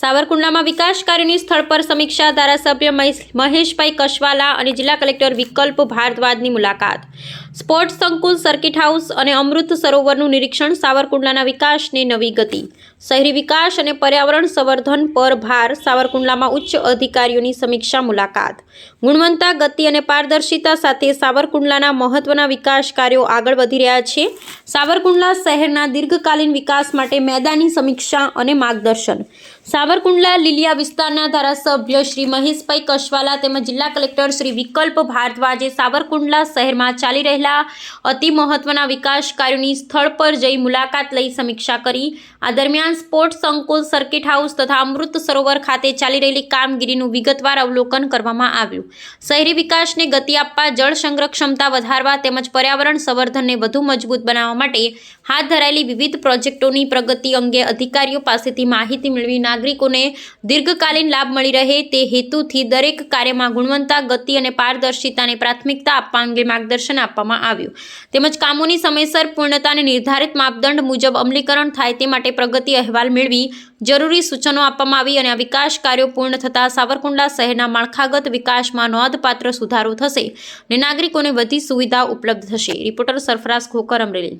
સાવરકુંડલામાં વિકાસ કાર્યોની સ્થળ પર સમીક્ષા ધારાસભ્ય મહેશ- મહેશભાઈ કશવાલા અને જિલ્લા કલેક્ટર વિકલ્પ ભારદ્વાજની મુલાકાત. સ્પોર્ટ્સ સંકુલ, સર્કિટ હાઉસ અને અમૃત સરોવરનું નિરીક્ષણ સાવરકુંડલાના વિકાસને નવી ગતિ. શહેરી વિકાસ અને પર્યાવરણ સંવર્ધન પર ભાર સાવરકુંડલામાં ઉચ્ચ અધિકારીઓની સમીક્ષા મુલાકાત. ગુણવત્તા, ગતિ અને પારદર્શિતા સાથે સાવરકુંડલાના મહત્વના વિકાસ કાર્યો આગળ વધી રહ્યા છે. સાવરકુંડલા શહેરના દીર્ઘકાલીન વિકાસ માટે મેદાની સમીક્ષા અને માર્ગદર્શન. સાવરકુંડલા લીલિયા વિસ્તારના ધારાસભ્ય શ્રી મહેશભાઈ કશવાલા તેમજ જિલ્લા કલેક્ટર શ્રી વિકલ્પ ભારદ્વાજે સાવરકુંડલા શહેરમાં ચાલી રહેલા અતિ મહત્વના વિકાસ કાર્યોની સ્થળ પર જઈ મુલાકાત લઈ સમીક્ષા કરી. આ દરમિયાન સ્પોર્ટ સંકુલ સર્કિટ હાઉસ તથા અમૃત સરોવર ખાતે ચાલી રહેલી કામગીરીનું વિગતવાર અવલોકન કરવામાં આવ્યું. શહેરી વિકાસને ગતિ આપવા, જળ સંગ્રહ ક્ષમતા વધારવા તેમજ પર્યાવરણ સંવર્ધનને વધુ મજબૂત બનાવવા માટે હાથ ધરાયેલી વિવિધ પ્રોજેક્ટોની પ્રગતિ અંગે અધિકારીઓ પાસેથી માહિતી મેળવી નાગરિકોને દીર્ઘકાલીન લાભ મળી રહે તે હેતુથી દરેક કાર્યમાં ગુણવત્તા, ગતિ અને પારદર્શિતાને પ્રાથમિકતા આપવા અંગે માર્ગદર્શન આપવામાં આવ્યું. તેમજ કામોની સમયસર પૂર્ણતાને નિર્ધારિત માપદંડ મુજબ અમલીકરણ થાય તે માટે પ્રગતિ અહેવાલ મેળવી જરૂરી સૂચનો આપવામાં આવી અને આ વિકાસ કાર્યો પૂર્ણ થતાં સાવરકુંડલા શહેરના માળખાગત વિકાસમાં નોંધપાત્ર સુધારો થશે અને નાગરિકોને વધી સુવિધા ઉપલબ્ધ થશે. રિપોર્ટર સરફરાઝ ખોકર, અમરેલી.